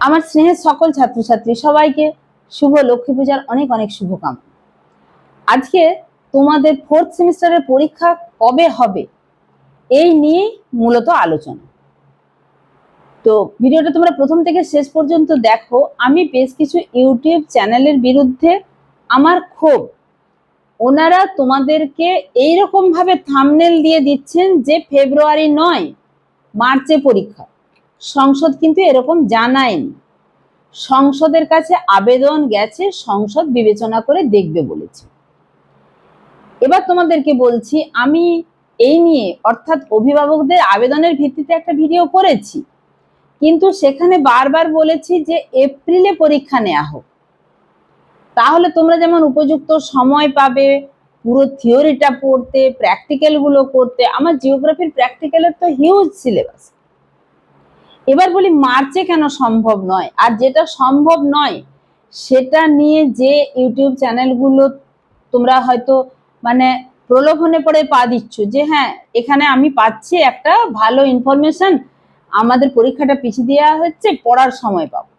আমার স্নেহের সকল ছাত্রছাত্রী সবাইকে শুভ লক্ষ্মী পূজার অনেক অনেক শুভকামনা। আজকে তোমাদের ফোর্থ সেমিস্টারের পরীক্ষা কবে হবে এই নিয়ে মূলত আলোচনা। তো ভিডিওটা তোমরা প্রথম থেকে শেষ পর্যন্ত দেখো, আমি বেশ কিছু ইউটিউব চ্যানেলের বিরুদ্ধে আমার ক্ষোভ। ওনারা তোমাদেরকে এইরকম ভাবে থামনেল দিয়ে দিচ্ছেন যে ফেব্রুয়ারি নয়, মার্চে পরীক্ষা। সংসদ কিন্তু এরকম জানায়নি। সংসদের কাছে আবেদন গেছে, সংসদ বিবেচনা করে দেখবে বলেছে। এবার তোমাদেরকে বলছি, আমি এই নিয়ে অর্থাৎ অভিভাবকদের আবেদনের ভিত্তিতে একটা ভিডিও করেছি। কিন্তু সেখানে বারবার বলেছি যে এপ্রিলে পরীক্ষা নেওয়া হোক। তাহলে তোমরা যেমন উপযুক্ত সময় পাবে, পুরো থিওরিটা পড়তে, প্র্যাকটিক্যালগুলো করতে, আমার জিওগ্রাফির প্র্যাকটিক্যালের তো হিউজ সিলেবাস এবার বলি মার্চে কেন সম্ভব নয়? আর যেটা সম্ভব নয়, সেটা নিয়ে যে ইউটিউব চ্যানেলগুলো তোমরা হয়তো মানে প্রলোভনে পড়ে পা দিচ্ছ যে হ্যাঁ এখানে আমি পাচ্ছি একটা ভালো ইনফরমেশন আমাদের পরীক্ষাটা পিছিয়ে দেওয়া হচ্ছে, পড়ার সময় পাবো।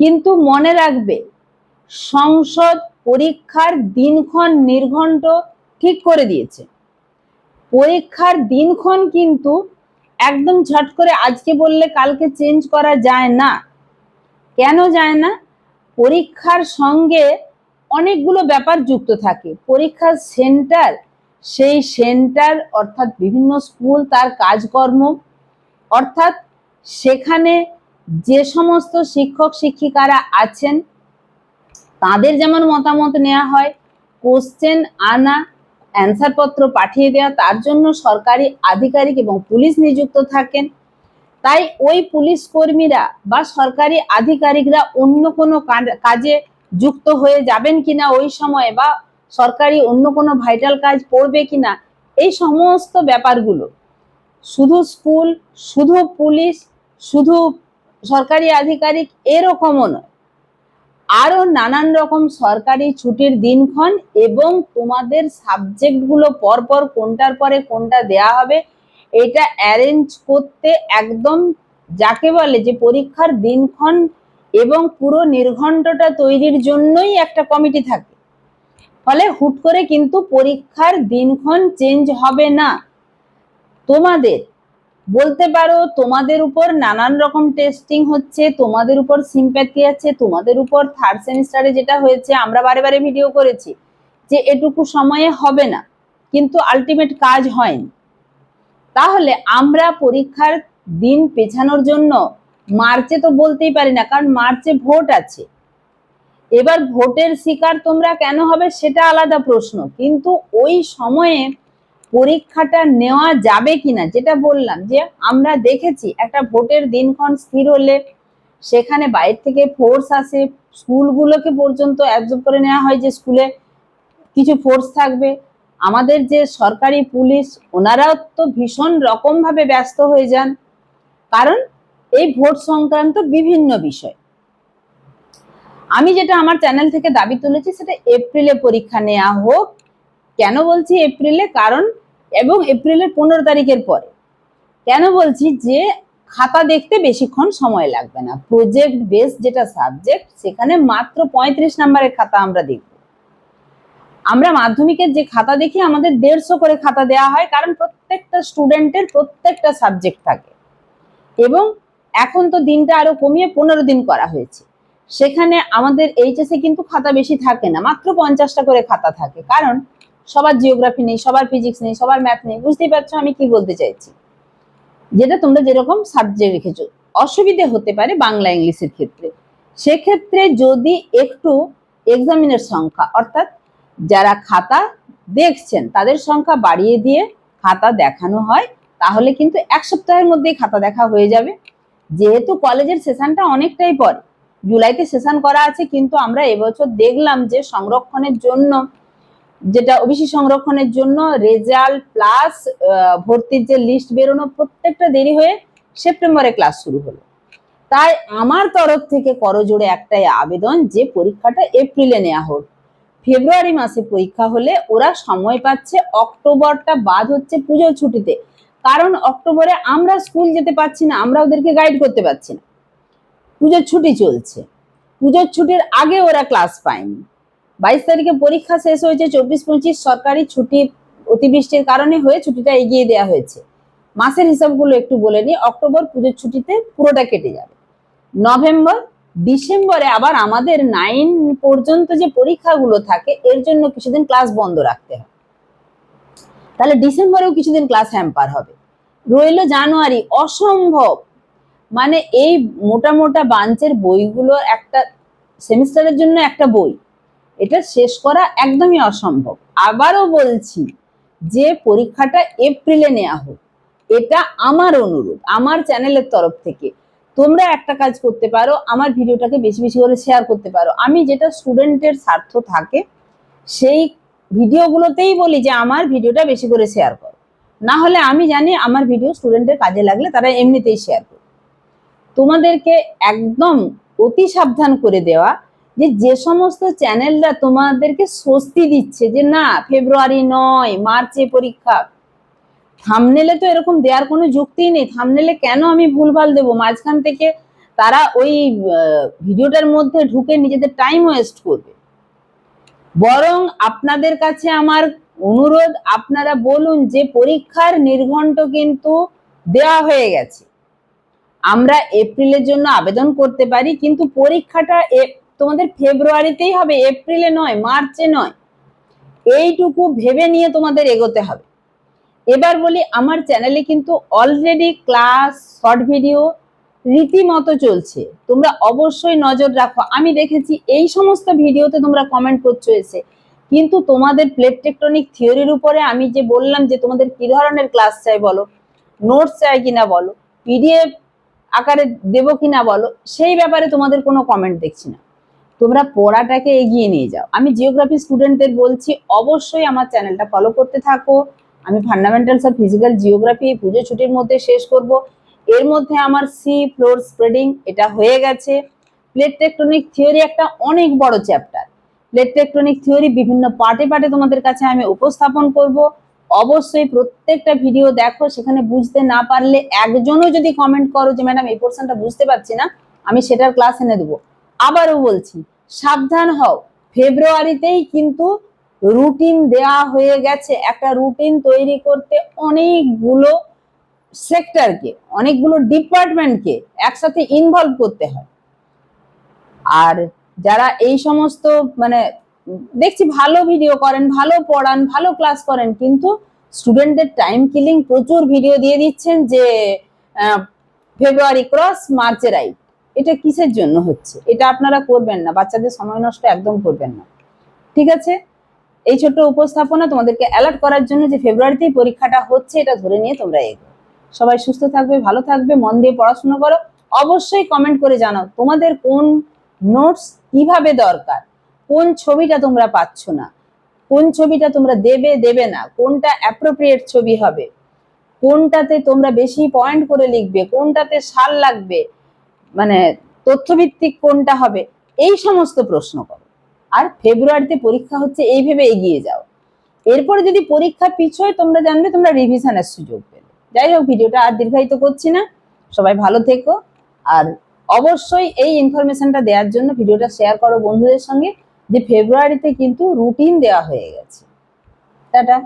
কিন্তু মনে রাখবে, সংসদ পরীক্ষার দিনক্ষণ নির্ঘণ্ট ঠিক করে দিয়েছে। পরীক্ষার দিনক্ষণ কিন্তু একদম ঝট করে আজকে বললে কালকে চেঞ্জ করা যায় না। কেন যায় না? পরীক্ষার সঙ্গে অনেকগুলো ব্যাপার যুক্ত থাকে। পরীক্ষার সেন্টার সেই সেন্টার অর্থাৎ বিভিন্ন স্কুল তার কাজকর্ম, অর্থাৎ সেখানে যে সমস্ত শিক্ষক শিক্ষিকারা আছেন, তাদের যেমন মতামত নেওয়া হয় কোশ্চেন আনা অ্যান্সার পত্র পাঠিয়ে দেওয়া, তার জন্য সরকারি আধিকারিক এবং পুলিশ নিযুক্ত থাকেন। তাই ওই পুলিশ কর্মীরা বা সরকারি আধিকারিকরা অন্য কোনো কাজে যুক্ত হয়ে যাবেন কিনা ওই সময়ে বা সরকারি অন্য কোনো ভাইটাল কাজ পড়বে কিনা, এই সমস্ত ব্যাপারগুলো। শুধু স্কুল, শুধু পুলিশ, শুধু সরকারি আধিকারিক এরকমও নয়। আরও নানান রকম সরকারি ছুটির দিনক্ষণ এবং তোমাদের সাবজেক্টগুলো পরপর কোনটার পরে কোনটা দেয়া হবে, এটা অ্যারেঞ্জ করতে একদম যাকে বলে যে পরীক্ষার দিনক্ষণ এবং পুরো নির্ঘণ্টটা তৈরির জন্যই একটা কমিটি থাকে। ফলে হুট করে কিন্তু পরীক্ষার দিনক্ষণ চেঞ্জ হবে না। তোমাদের বলতে পারো তোমাদের উপর নানান রকম টেস্টিং হচ্ছে, তোমাদের উপর সিম্প্যাথি আছে, তোমাদের উপর থার্ড সেমিস্টারে যেটা হয়েছে, আমরা বারে বারে ভিডিও করেছি যে এটুকু সময়ে হবে না, কিন্তু আলটিমেট কাজ হয়নি। তাহলে আমরা পরীক্ষার দিন পেছানোর জন্য মার্চে তো বলতেই পারি না, কারণ মার্চে ভোট আছে। এবার ভোটের শিকার তোমরা কেন হবে সেটা আলাদা প্রশ্ন, কিন্তু ওই সময়ে পরীক্ষাটা নেওয়া যাবে কিনা, যেটা বললাম যে আমরা দেখেছি একটা ভোটের দিনক্ষণ স্থির হলে সেখানে বাইরে থেকে ফোর্স আসে, স্কুলগুলোকে পর্যন্ত অ্যাবজর্ব করে নেওয়া হয় যে স্কুলে কিছু ফোর্স থাকবে। আমাদের যে সরকারি পুলিশ, ওনারাও তো ভীষণ রকমভাবে ব্যস্ত হয়ে যান। কারণ এই ভোট সংক্রান্ত বিভিন্ন বিষয়। আমি যেটা আমার চ্যানেল থেকে দাবি তুলেছি সেটা এপ্রিলে পরীক্ষা নেওয়া হোক কেন বলছি এপ্রিলে? কারণ এবং এপ্রিলের পনেরো তারিখের পরে। কেন বলছি যে খাতা দেখতে বেশিক্ষণ সময় লাগবে না। প্রজেক্ট বেস যেটা সাবজেক্ট সেখানে মাত্র পঁয়ত্রিশ নাম্বারের খাতা আমরা দেখব। আমরা মাধ্যমিকের যে খাতা দেখি, আমাদের দেড়শো করে খাতা দেওয়া হয়, কারণ প্রত্যেকটা স্টুডেন্টের প্রত্যেকটা সাবজেক্ট থাকে। এবং এখন তো দিনটা আরও কমিয়ে পনেরো দিন করা হয়েছে। সেখানে আমাদের এইচএসে কিন্তু খাতা বেশি থাকে না, মাত্র পঞ্চাশটা করে খাতা থাকে। কারণ সবার জিওগ্রাফি নেই, সবার ফিজিক্স নেই, সবার ম্যাথ নেই, বুঝতেই পারছ আমি কি বলতে চাইছি? যেটা তোমরা যেরকম সাবজেক্ট রেখেছো, অসুবিধে হতে পারে বাংলা ইংলিশের ক্ষেত্রে। সেক্ষেত্রে যদি একটু এক্সামিনের সংখ্যা, অর্থাৎ যারা খাতা দেখছেন, তাদের সংখ্যা বাড়িয়ে দিয়ে খাতা দেখানো হয়, তাহলে কিন্তু এক সপ্তাহের মধ্যেই খাতা দেখা হয়ে যাবে। যেহেতু কলেজের সেশনটা অনেকটাই পরে, জুলাইতে সেশন করা আছে, কিন্তু আমরা এবছর দেখলাম যে সংরক্ষণের জন্য যেটা ওবিসি সংরক্ষণের জন্য রেজাল্ট প্লাস ভর্তির যে লিস্ট বেরোনো প্রত্যেকটা দেরি হয়ে সেপ্টেম্বরে ক্লাস শুরু হলো। তাই আমার তরফ থেকে করজোড়ে একটাই আবেদন যে পরীক্ষাটা এপ্রিলে নেওয়া হোক। ফেব্রুয়ারি মাসে পরীক্ষা হলে ওরা সময় পাচ্ছে, অক্টোবরটা বাদ হচ্ছে পুজোর ছুটিতে। কারণ অক্টোবরে আমরা স্কুল যেতে পারছি না, আমরা ওদেরকে গাইড করতে পারছি না। পুজোর ছুটি চলছে। পুজোর ছুটির আগে ওরা ক্লাস পায়নি। বাইশ তারিখে পরীক্ষা শেষ হয়েছে, চব্বিশ পঁচিশ সরকারি ছুটি অতিবৃষ্টির কারণে হয়ে ছুটিটা এগিয়ে দেওয়া হয়েছে। মাসের হিসাবগুলো একটু বলে নিই, অক্টোবর পুজোর ছুটিতে পুরোটা কেটে যাবে। নভেম্বর, ডিসেম্বরে আবার আমাদের নাইন পর্যন্ত যে পরীক্ষাগুলো থাকে, এর জন্য কিছুদিন ক্লাস বন্ধ রাখতে হয়। তাহলে ডিসেম্বরেও কিছুদিন ক্লাস হ্যাম্পার হবে। রইল জানুয়ারি, অসম্ভব! মানে এই মোটা মোটা বাঞ্চের বইগুলো একটা সেমিস্টারের জন্য একটা বই। এটা শেষ করা একদমই অসম্ভব। আবারও বলছি যে পরীক্ষাটা এপ্রিলে নেওয়া হোক, এটা আমার অনুরোধ, আমার চ্যানেলের তরফ থেকে। তোমরা একটা কাজ করতে পারো, আমার ভিডিওটাকে বেশি বেশি করে শেয়ার করতে পারো। আমি যেটা স্টুডেন্টের স্বার্থ থাকে, সেই ভিডিওগুলোতেই বলি যে আমার ভিডিওটা বেশি করে শেয়ার করো। না হলে আমি জানি আমার ভিডিও স্টুডেন্টের কাজে লাগলে তারা এমনিতেই শেয়ার করবে। তোমাদেরকে একদম অতি সাবধান করে দেওয়া যে যে সমস্ত চ্যানেলরা তোমাদেরকে স্বস্তি দিচ্ছে যে, না, ফেব্রুয়ারি নয়, মার্চে পরীক্ষা। থামনেলে তো এরকম দেওয়ার কোনো যুক্তি নেই। থামনেলে কেন আমি ভুলভাল দেবো? মাঝখান থেকে তারা ওই ভিডিওটার মধ্যে ঢুকে নিজেদের টাইম ওয়েস্ট করবে। বরং আপনাদের কাছে আমার অনুরোধ, আপনারা বলুন যে, পরীক্ষার নির্ঘণ্ট কিন্তু দেওয়া হয়ে গেছে। আমরা এপ্রিলের জন্য আবেদন করতে পারি, কিন্তু পরীক্ষাটা তোমাদের ফেব্রুয়ারিতেই হবে, এপ্রিলে নয়, মার্চে নয়। এইটুকু ভেবে নিয়ে তোমাদের এগোতে হবে। এবার বলি, আমার চ্যানেলে কিন্তু অলরেডি ক্লাস শর্ট ভিডিও রীতিমতো চলছে। তোমরা অবশ্যই নজর রাখো। আমি দেখেছি এই সমস্ত ভিডিওতে তোমরা কমেন্ট করছ এসে। কিন্তু তোমাদের প্লেট টেকটনিক থিওরির উপরে আমি যে বললাম যে তোমাদের কি ধরনের ক্লাস চাই বলো নোটস চাই কিনা বলো পিডিএফ আকারে দেবো কিনা বলো, সেই ব্যাপারে তোমাদের কোনো কমেন্ট দেখছি না। তোমরা পড়াটাকে এগিয়ে নিয়ে যাও। আমি জিওগ্রাফি স্টুডেন্টদের বলছি, অবশ্যই আমার চ্যানেলটা ফলো করতে থাকো। আমি ফান্ডামেন্টালস অফ ফিজিক্যাল জিওগ্রাফি পুজো ছুটির মধ্যে শেষ করব। এর মধ্যে আমার সি ফ্লোর স্প্রেডিং এটা হয়ে গেছে। প্লেট টেকটনিক থিওরি একটা অনেক বড় চ্যাপ্টার প্লেট টেকটনিক থিওরি বিভিন্ন পার্টে পার্টে তোমাদের কাছে আমি উপস্থাপন করব। অবশ্যই প্রত্যেকটা ভিডিও দেখো, সেখানে বুঝতে না পারলে একজনও যদি কমেন্ট করো যে, ম্যাডাম, এই পোর্শনটা বুঝতে পারছি না, আমি সেটার ক্লাস এনে দেবো। আবারও বলছি, সাবধান হও। ফেব্রুয়ারিতেই কিন্তু রুটিন দেয়া হয়ে গেছে। একটা রুটিন তৈরি করতে অনেকগুলো সেক্টরকে, অনেকগুলো ডিপার্টমেন্টকে একসাথে ইনভলভ করতে হয়। আর যারা এই সমস্ত মানে দেখছি ভালো ভিডিও করেন, ভালো পড়ান, ভালো ক্লাস করেন, কিন্তু স্টুডেন্টদের টাইম কিলিং প্রচুর ভিডিও দিয়ে দিচ্ছেন যে ফেব্রুয়ারি ক্রস মার্চে রাইট এটা কিসের জন্য হচ্ছে? এটা আপনারা করবেন না, বাচ্চাদের সময় নষ্ট একদম করবেন না। ঠিক আছে? এই ছোট্ট উপস্থাপনা তোমাদেরকে অ্যালার্ট করার জন্য যে ফেব্রুয়ারিতেই পরীক্ষাটা হচ্ছে, এটা ধরে নিয়ে তোমরা এগো। সবাই সুস্থ থাকবে, ভালো থাকবে, মন দিয়ে পড়াশোনা করো। অবশ্যই কমেন্ট করে জানাও, তোমাদের কোন নোটস কীভাবে দরকার? কোন ছবিটা তোমরা পাচ্ছ না? কোন ছবিটা তোমরা দেবে দেবে না? কোনটা অ্যাপ্রোপ্রিয়েট ছবি হবে? কোনটাতে তোমরা বেশি পয়েন্ট করে লিখবে? কোনটাতে সাল লাগবে? মানে তথ্যভিত্তিক কোনটা হবে, এই সমস্ত প্রশ্ন করো। আর ফেব্রুয়ারিতে পরীক্ষা হচ্ছে, এই ভেবে এগিয়ে যাও। এরপরে যদি পরীক্ষা পিছোয় তোমরা জানবে, তোমরা রিভিশনের সুযোগ পেলে। যাই হোক, ভিডিওটা আর দীর্ঘায়িত করছি না। সবাই ভালো থেকো। আর অবশ্যই এই ইনফরমেশনটা দেওয়ার জন্য ভিডিওটা শেয়ার করো বন্ধুদের সঙ্গে, যে ফেব্রুয়ারিতে কিন্তু রুটিন দেওয়া হয়ে গেছে। টাটা।